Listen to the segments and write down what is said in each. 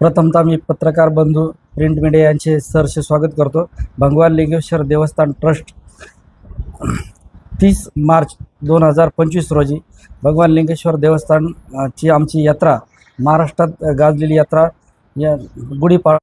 प्रथमतः मी पत्रकार बंधू प्रिंट मीडिया यांचे सहर्ष स्वागत करतो. भगवान लिंगेश्वर देवस्थान ट्रस्ट तीस मार्च दोन हजार पंचवीस रोजी भगवान लिंगेश्वर देवस्थानची आमची यात्रा महाराष्ट्रात गाजलेली यात्रा या गुढीपाडवा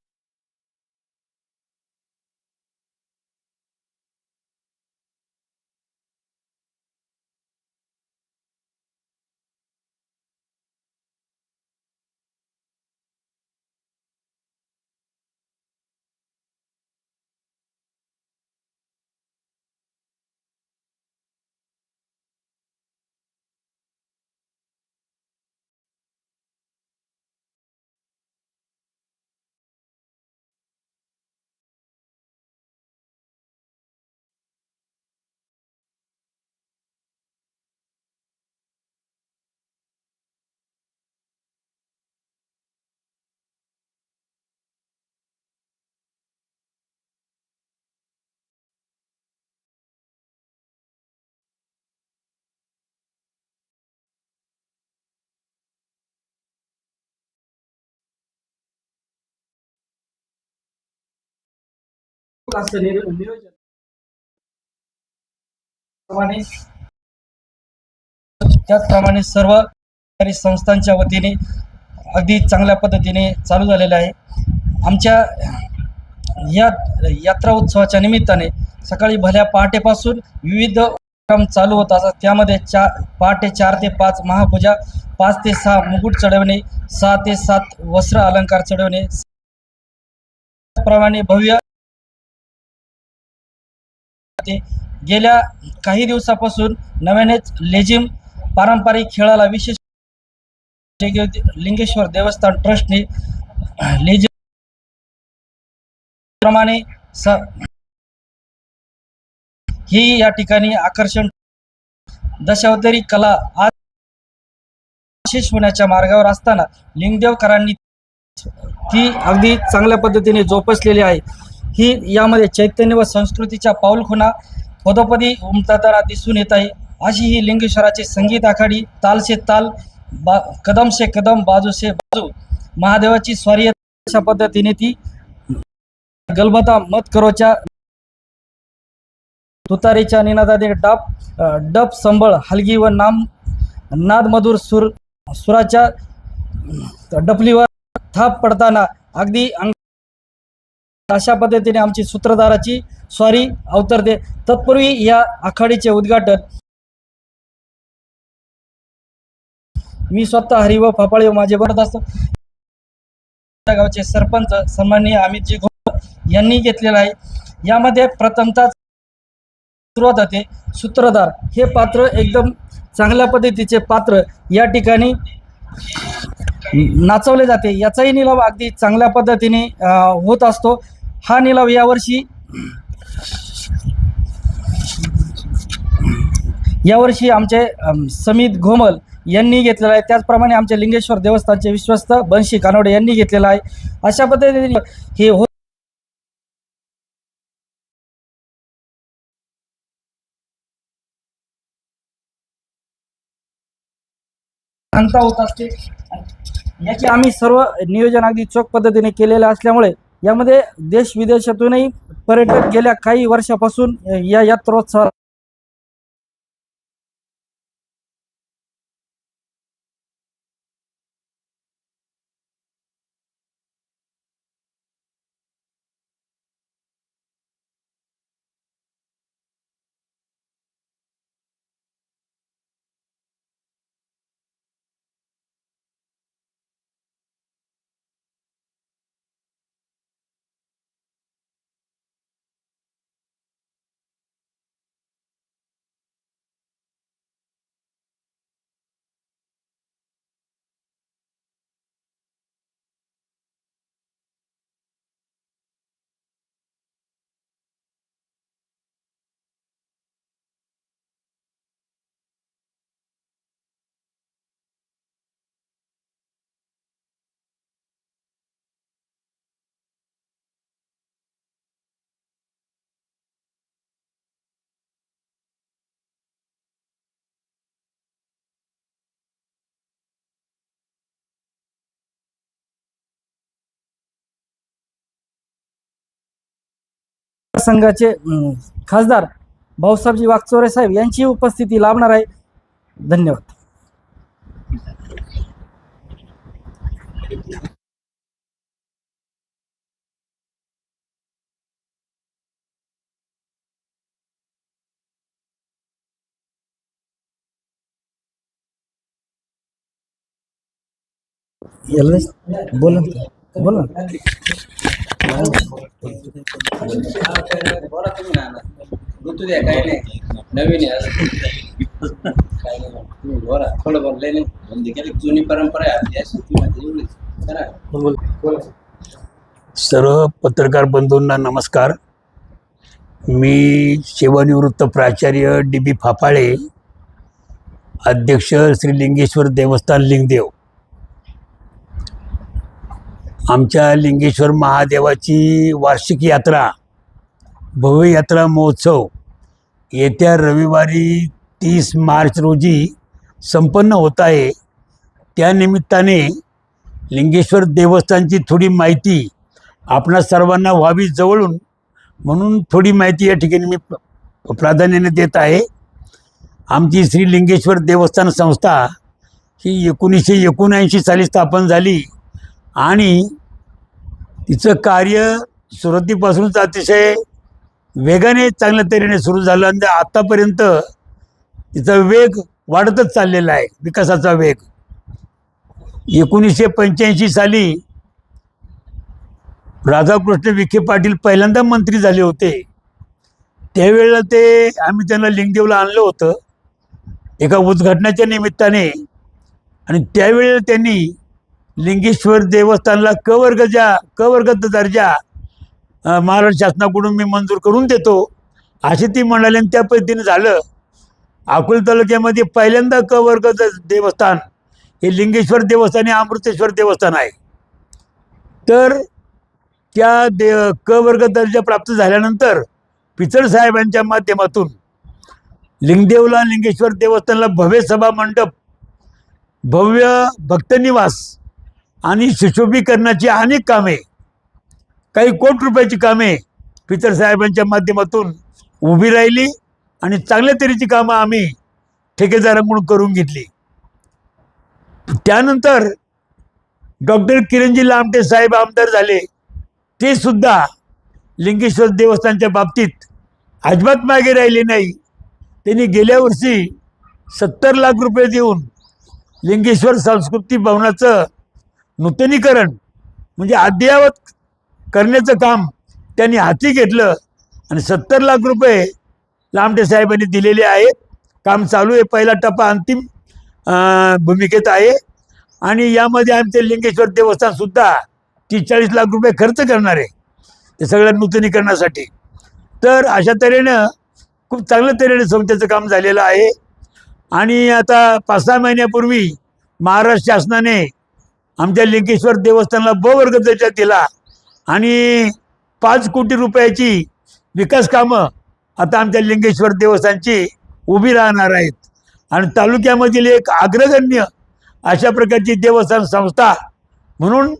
असं नियोजन. त्याचप्रमाणे सर्व सरकारी संस्थांच्या वतीने अगदी चांगल्या पद्धतीने चालू झालेलं आहे. आमच्या या यात्रा उत्सवाच्या निमित्ताने सकाळी भल्या पहाटेपासून विविध उपक्रम चालू होत असतात. त्यामध्ये चार पहाटे चार ते पाच महापूजा पाच ते सहा मुकुट चढवणे सहा ते सात वस्त्र अलंकार चढवणे. त्याचप्रमाणे भव्य ते गेल्या काही दिवसापासून नव्यानेच लेझिम पारंपरिक खेळाला विशेष लिंगेश्वर देवस्थान ट्रस्टने लेझिम प्रमाणे स ही या ठिकाणी आकर्षण दशावतारी कला आज विशेष होण्याच्या मार्गावर असताना लिंगदेवकरांनी ती अगदी चांगल्या पद्धतीने जोपासलेली आहे. ही यामध्ये चैतन्य व संस्कृतीच्या पाऊलखुणा पदोपदी उमटताना दिसून येत आहे. अशी ही लिंगेश्वराची संगीत आखाडी ताल से ताल बा कदम से कदम बाजू से बाजू महादेवाची स्वारी अशा पद्धतीने ती गलबता मत करोच्या तुतारीच्या निनादाने डाप डप डब संबळ हलगी व नाम नाद मधुर सुर सुराच्या डपलीवर थाप पडताना अगदी अंग अशा पद्धतीने आमची सूत्रधाराची स्वारी अवतरते. तत्पूर्वी या आखाडीचे उद्घाटन मी स्वतः हरिव व फापाळे व माझे भरत असतो गावचे सरपंच सन्माननीय अमितजी घोष यांनी घेतलेला आहे. यामध्ये प्रथमतः सुरुवात होते सूत्रधार. हे पात्र एकदम चांगल्या पद्धतीचे पात्र या ठिकाणी नाचवले जाते. याचाही निलाव अगदी चांगल्या पद्धतीने होत असतो. हा निलाव यावर्षी यावर्षी आमचे समित घोमल यांनी घेतलेला आहे. त्याचप्रमाणे आमचे लिंगेश्वर देवस्थानचे विश्वस्त बंशी कानोडे यांनी घेतलेला आहे. अशा पद्धतीने हे हो सांगता होत असते. याचे आम्ही सर्व नियोजन अगदी चोख पद्धतीने केलेलं असल्यामुळे यामध्ये देश विदेशातूनही पर्यटक गेल्या काही वर्षापासून या यात्रोत्सवाला मतदारसंघाचे खासदार भाऊसाहेबजी वागचोरे साहेब यांची उपस्थिती लाभणार आहे धन्यवाद बोला बोला ना. बोला तुम्ही ना ऋतू द्या काही नाही नवीन आहे असं. नाही तुम्ही बोला थोडं बोलले नाही म्हणजे केली जुनी परंपरा आहे आपली अशी ती म्हणजे एवढीच करा सर्व पत्रकार बंधूंना नमस्कार मी सेवानिवृत्त प्राचार्य डी बी फापाळे अध्यक्ष श्री लिंगेश्वर देवस्थान लिंगदेव आमच्या लिंगेश्वर महादेवाची वार्षिक यात्रा भव्य यात्रा महोत्सव येत्या रविवारी तीस मार्च रोजी संपन्न होत आहे. त्यानिमित्ताने लिंगेश्वर देवस्थानची थोडी माहिती आपणा सर्वांना व्हावी जवळून म्हणून थोडी माहिती या ठिकाणी मी प्राधान्याने देत आहे. आमची श्री लिंगेश्वर देवस्थान संस्था ही एकोणीसशे एकोणऐंशी साली स्थापन झाली. आणि तिचं कार्य सुरुवातीपासूनच अतिशय वेगाने चांगल्या तऱ्हेने सुरू झालं आणि आत्तापर्यंत तिचा वेग वाढतच चाललेला आहे विकासाचा वेग. एकोणीसशे पंच्याऐंशी साली राधाकृष्ण विखे पाटील पहिल्यांदा मंत्री झाले होते. त्यावेळेला ते आम्ही त्यांना लिंगदेवला आणलं होतं. एका उद्घाटनाच्या निमित्ताने. आणि त्यावेळेला त्यांनी लिंगेश्वर देवस्थानला क वर्गाच्या क दर्जा महाराष्ट्र शासनाकडून मी मंजूर करून देतो. असे ती म्हणाले आणि त्या पद्धतीने झालं. अकोला तालुक्यामध्ये पहिल्यांदा क देवस्थान हे लिंगेश्वर देवस्थान हे अमृतेश्वर देवस्थान आहे. तर त्या दे क वर्ग दर्जा प्राप्त झाल्यानंतर पिचड साहेबांच्या माध्यमातून लिंगदेवला लिंगेश्वर देवस्थानला भव्य सभा मंडप भव्य भक्तनिवास आणि सुशोभीकरणाची अनेक कामे. काही कोटी रुपयाची कामे पितरसाहेबांच्या माध्यमातून उभी राहिली आणि चांगल्या तऱ्हेची कामं आम्ही ठेकेदाराकडून करून घेतली. त्यानंतर डॉक्टर किरणजी लामटे साहेब आमदार झाले. ते सुद्धा लिंगेश्वर देवस्थानच्या बाबतीत अजिबात मागे राहिले नाही. त्यांनी गेल्या वर्षी सत्तर लाख रुपये देऊन लिंगेश्वर सांस्कृतिक भवनाचं नूतनीकरण म्हणजे अद्ययावत करण्याचं काम त्यांनी हाती घेतलं आणि सत्तर लाख रुपये लामटे साहेबांनी दिलेले आहेत. काम चालू आहे. पहिला टप्पा अंतिम भूमिकेत आहे. आणि यामध्ये आमचे लिंगेश्वर देवस्थानसुद्धा तीस चाळीस लाख रुपये खर्च करणार आहे. ते सगळं नूतनीकरणासाठी. तर अशा तऱ्हेनं खूप चांगल्या तऱ्हेने संस्थेचं काम झालेलं आहे. आणि आता पाच सहा महिन्यापूर्वी महाराष्ट्र शासनाने आमच्या लिंगेश्वर देवस्थानला ब वर्ग दर्जा दिला. आणि पाच कोटी रुपयाची विकास कामं आता आमच्या लिंगेश्वर देवस्थानची उभी राहणार आहेत. आणि तालुक्यामधील एक अग्रगण्य अशा प्रकारची देवस्थान संस्था म्हणून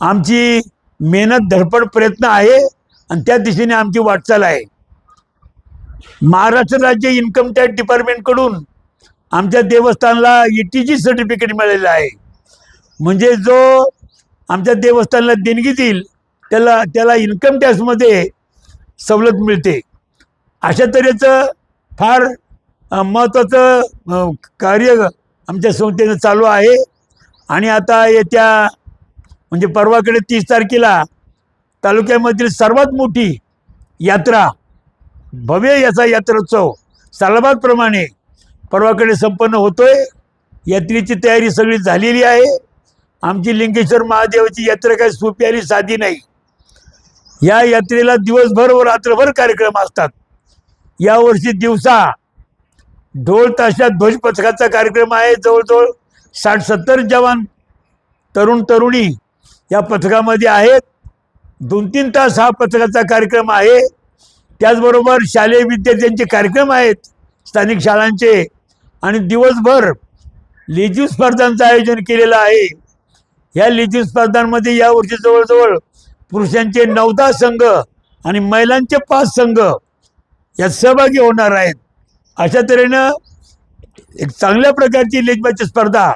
आमची मेहनत धडपड प्रयत्न आहे आणि त्या दिशेने आमची वाटचाल आहे. महाराष्ट्र राज्य इन्कम टॅक्स डिपार्टमेंटकडून आमच्या देवस्थानला ई टी जी सर्टिफिकेट मिळालेलं आहे. म्हणजे जो आमच्या देवस्थानला देणगी देईल त्याला त्याला इन्कम टॅक्समध्ये सवलत मिळते. अशा तऱ्हेचं फार महत्त्वाचं कार्य आमच्या संस्थेनं चालू आहे. आणि आता येत्या म्हणजे परवाकडे तीस तारखेला तालुक्यामधील सर्वात मोठी यात्रा भव्य याचा यात्रोत्सव सालाबादप्रमाणे परवाकडे संपन्न होतोय. यात्रेची तयारी सगळी झालेली आहे. आमची लिंगेश्वर महादेवाची यात्रा काही सोपी आणि साधी नाही. या यात्रेला दिवसभर व रात्रभर कार्यक्रम असतात. यावर्षी दिवसा ढोल ताशा ध्वज पथकाचा कार्यक्रम आहे. जवळजवळ साठ सत्तर जवान तरुण तरुणी या पथकामध्ये आहेत. दोन तीन तास हा पथकाचा कार्यक्रम आहे. त्याचबरोबर शालेय विद्यार्थ्यांचे कार्यक्रम आहेत. स्थानिक शाळांचे. आणि दिवसभर लेझिम स्पर्धांचं आयोजन केलेलं आहे. ह्या लेझिम स्पर्धांमध्ये यावर्षी जवळजवळ पुरुषांचे नवदा संघ आणि महिलांचे पाच संघ यात सहभागी होणार आहेत. अशा तऱ्हेनं एक चांगल्या प्रकारची लेजमाची स्पर्धा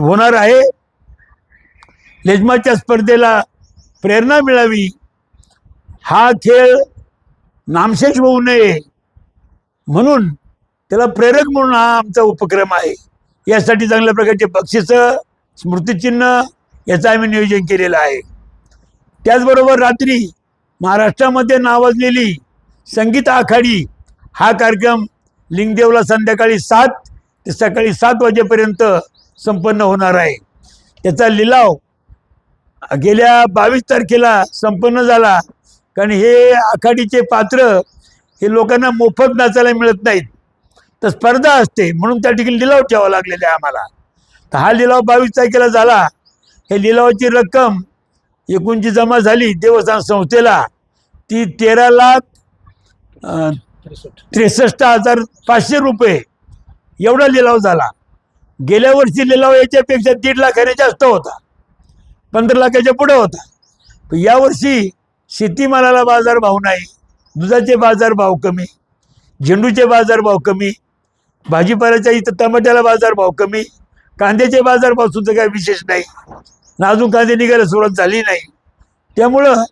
होणार आहे. लेजमाच्या स्पर्धेला प्रेरणा मिळावी. हा खेळ नामशेष होऊ नये. म्हणून त्याला प्रेरक म्हणून हा आमचा उपक्रम आहे. यासाठी चांगल्या प्रकारचे बक्षिसं स्मृतिचिन्ह याचं आम्ही नियोजन केलेलं आहे. त्याचबरोबर रात्री महाराष्ट्रामध्ये नावाजलेली संगीत आखाडी हा कार्यक्रम लिंगदेवला संध्याकाळी सात ते सकाळी सात वाजेपर्यंत संपन्न होणार आहे. त्याचा लिलाव गेल्या बावीस तारखेला संपन्न झाला. कारण हे आखाडीचे पात्र हे लोकांना मोफत नाचायला मिळत नाहीत. तर स्पर्धा असते म्हणून त्या ठिकाणी लिलाव ठेवावा लागलेला आहे आम्हाला. तर हा लिलाव बावीस तारखेला झाला. हे लिलावाची रक्कम एकूण जी जमा झाली देवस्थान संस्थेला. ती तेरा लाख त्रेसष्ट हजार पाचशे रुपये. एवढा लिलाव झाला. गेल्या वर्षी लिलाव याच्यापेक्षा दीड लाखाने जास्त होता. पंधरा लाखाच्या पुढे होता. यावर्षी शेतीमालाला बाजार भाव नाही. दुधाचे बाजार भाव कमी. झेंडूचे बाजार भाव कमी. भाजीपाल्याच्या इथं टमाट्याला बाजार भाव कमी. कांद्याचे बाजार भाव सुद्धा काही विशेष नाही. नाजूक कांदे निघायला सुरुवात झाली नाही. त्यामुळं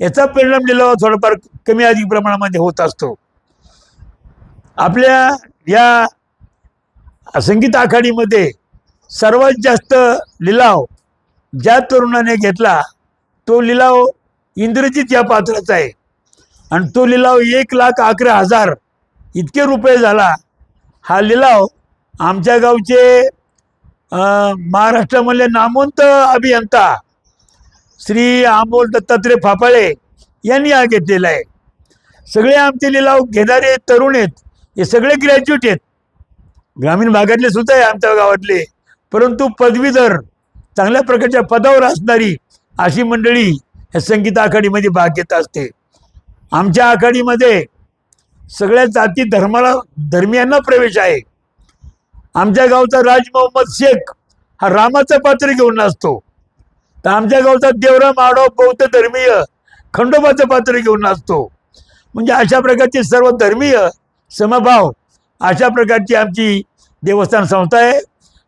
याचा परिणाम लिलावा थोडाफार कमी अधिक प्रमाणामध्ये होत असतो. आपल्या या संगीत आखाडीमध्ये सर्वात जास्त लिलाव ज्या तरुणाने घेतला तो लिलाव इंद्रजित या पात्राचा आहे. आणि तो लिलाव एक लाख अकरा हजार इतके रुपये झाला. हा लिलाव आमच्या गावचे महाराष्ट्रामधले नामवंत अभियंता श्री अमोल दत्तात्रय फापाळे यांनी हा घेतलेला आहे. सगळे आमचे लिलाव घेणारे तरुण आहेत. हे सगळे ग्रॅज्युएट आहेत. ग्रामीण भागातले सुद्धा आहे आमच्या गावातले. परंतु पदवीधर चांगल्या प्रकारच्या पदावर असणारी अशी मंडळी ह्या संगीत आखाडीमध्ये भाग घेत असते. आमच्या आखाडीमध्ये सगळ्या जाती धर्माला धर्मियांना प्रवेश आहे. आमच्या गावचा राज मोहम्मद शेख हा रामाचं पात्र घेऊन असतो तर आमच्या गावचा देवराम आडव बौद्ध धर्मीय खंडोबाचं पात्र घेऊन असतो म्हणजे अशा प्रकारचे सर्व धर्मीय समभाव अशा प्रकारची आमची देवस्थान संस्था आहे.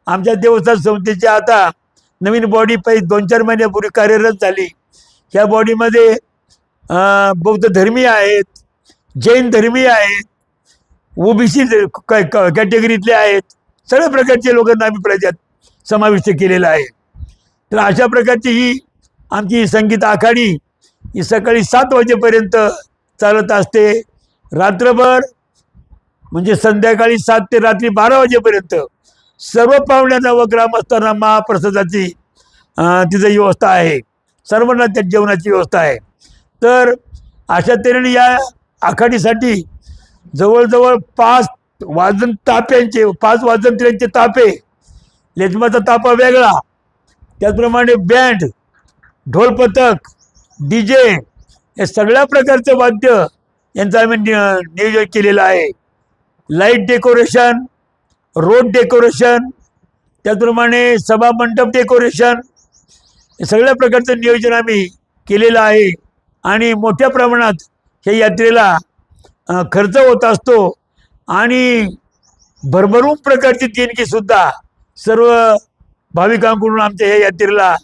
आमच्या देवस्थान संस्थेची आता नवीन बॉडी पाहिजे दोन चार महिन्यापूर्वी कार्यरत झाली. ह्या बॉडीमध्ये बौद्ध धर्मीय आहेत जैन धर्मीय आहेत ओबीसी कॅटेगरीतले आहेत. सगळ्या प्रकारचे लोकांना आम्ही प्रजात समाविष्ट केलेला आहे. तर अशा प्रकारची ही आमची संगीत आखाडी ही सकाळी सात वाजेपर्यंत चालत असते. रात्रभर म्हणजे संध्याकाळी सात ते रात्री बारा वाजेपर्यंत सर्व पाहुण्यांना व ग्रामस्थांना महाप्रसादाची तिथं व्यवस्था आहे. सर्वांना त्या जेवणाची व्यवस्था आहे. तर अशा तऱ्हेने या आखाडीसाठी जवळजवळ पाच वाजन ताप्यांचे पाच वाजंत्र्यांचे तापे. लेजमाचा तापा वेगळा. त्याचप्रमाणे बँड ढोलपथक डी जे या सगळ्या प्रकारचं वाद्य यांचं आम्ही नियोजन केलेलं आहे. लाइट डेकोरेशन रोड डेकोरेशन त्याचप्रमाणे सभामंडप डेकोरेशन हे सगळ्या प्रकारचं नियोजन आम्ही केलेलं आहे. आणि मोठ्या प्रमाणात ह्या यात्रेला खर्च होत असतो. आणि भरभरून प्रकारची देणगीसुद्धा सर्व भाविकांकडून आमच्या ह्या यात्रेला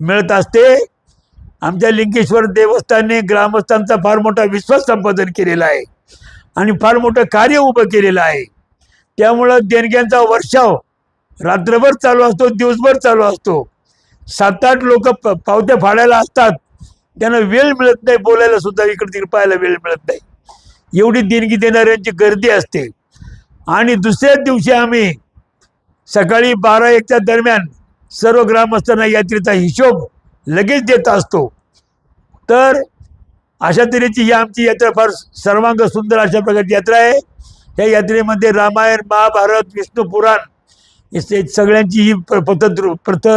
मिळत असते. आमच्या लिंगेश्वर देवस्थानने ग्रामस्थांचा फार मोठा विश्वास संपादन केलेला आहे आणि फार मोठं कार्य उभं केलेलं आहे. त्यामुळं देणग्यांचा वर्षाव रात्रभर चालू असतो दिवसभर चालू असतो. सात आठ लोक पावत्या फाडायला असतात. त्यांना वेळ मिळत नाही बोलायला सुद्धा इकडे तिकडे पाहायला वेळ मिळत नाही. एवढी देणगी देणाऱ्यांची गर्दी असते. आणि दुसऱ्याच दिवशी आम्ही सकाळी बारा एकच्या दरम्यान सर्व ग्रामस्थांना यात्रेचा हिशोब लगेच देत असतो. तर अशा तऱ्हेची ही आमची यात्रा फार सर्वांग सुंदर अशा प्रकारची यात्रा आहे. या यात्रेमध्ये रामायण महाभारत विष्णू पुराण हे सगळ्यांची ही प्र- पथ प्रथ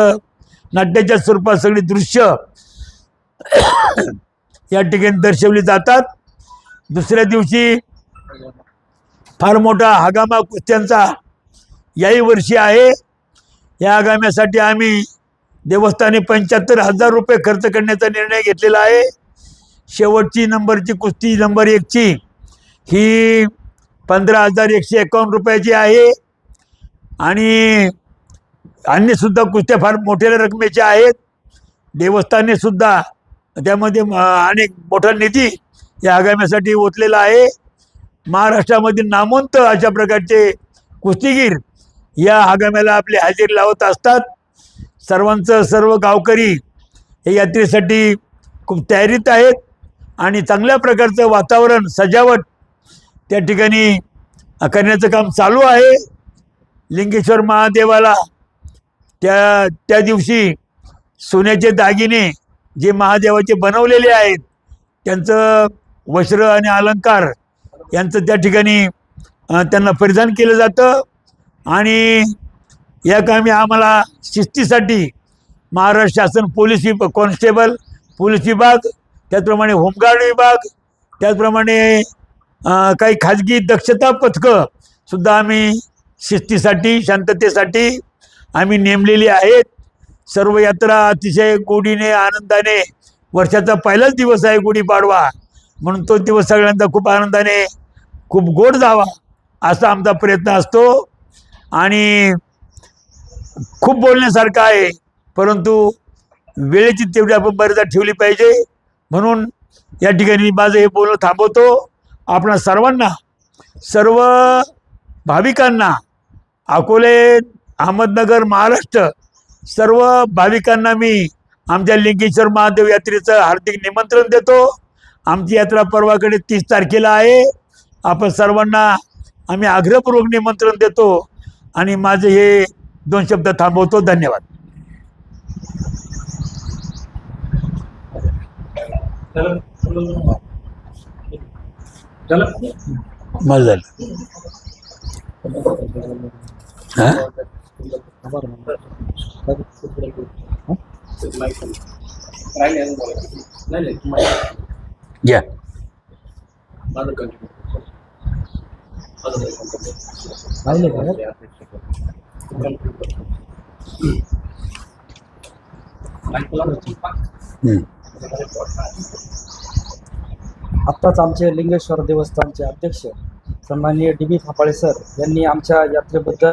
नाट्याच्या स्वरूपात सगळी दृश्य या ठिकाणी दर्शवली जातात. दुसऱ्या दिवशी फार मोठा हगामा कुस्त्यांचा याही वर्षी आहे. या हगाम्यासाठी आम्ही देवस्थानी पंच्याहत्तर हजार रुपये खर्च करण्याचा निर्णय घेतलेला आहे. शेवटची नंबरची कुस्ती नंबर एकची ही पंधरा हजार एकशे एकावन्न रुपयाची आहे. आणि अन्यसुद्धा कुस्त्या फार मोठ्या रकमेच्या आहेत. देवस्थानीसुद्धा त्यामध्ये अनेक मोठा निधी या आगाम्यासाठी ओतलेला आहे. महाराष्ट्रामधील नामवंत अशा प्रकारचे कुस्तीगीर या आगाम्याला आपली हजेरी लावत असतात. सर्वांचं सर्व गावकरी हे यात्रेसाठी खूप तयारीत आहेत आणि चांगल्या प्रकारचं वातावरण सजावट त्या ठिकाणी करण्याचं काम चालू आहे. लिंगेश्वर महादेवाला त्या त्या दिवशी सोन्याचे दागिने जे महादेवाचे बनवलेले आहेत त्यांचं वस्त्र आणि अलंकार यांचं त्या ठिकाणी त्यांना परिधान केलं जातं. आणि या कामी आम्हाला शिस्तीसाठी महाराष्ट्र शासन पोलीस विभाग कॉन्स्टेबल पोलीस विभाग त्याचप्रमाणे होमगार्ड विभाग त्याचप्रमाणे काही खाजगी दक्षता पथकं सुद्धा आम्ही शिस्तीसाठी शांततेसाठी आम्ही नेमलेली आहेत. सर्व यात्रा अतिशय गोडीने आनंदाने वर्षाचा पहिलाच दिवस आहे गुढीपाडवा. म्हणून तो दिवस सगळ्यांचा खूप आनंदाने खूप गोड जावा असा आमचा प्रयत्न असतो. आणि खूप बोलण्यासारखं आहे परंतु वेळेची तेवढी आपण मर्यादा ठेवली पाहिजे. म्हणून या ठिकाणी मी माझं हे बोलणं थांबवतो. आपण सर्वांना सर्व भाविकांना अकोले अहमदनगर महाराष्ट्र सर्व भाविकांना मी आमच्या लिंगेश्वर महादेव यात्रेचं हार्दिक निमंत्रण देतो. आमची यात्रा परवाकडे तीस तारखेला आहे. आपण सर्वांना आम्ही आग्रहपूर्वक निमंत्रण देतो आणि माझे हे दोन शब्द थांबवतो. धन्यवाद. झालं घ्या हम्म. आत्ताच आमचे लिंगेश्वर देवस्थानचे अध्यक्ष सन्माननीय डी बी थापाळे सर यांनी आमच्या यात्रेबद्दल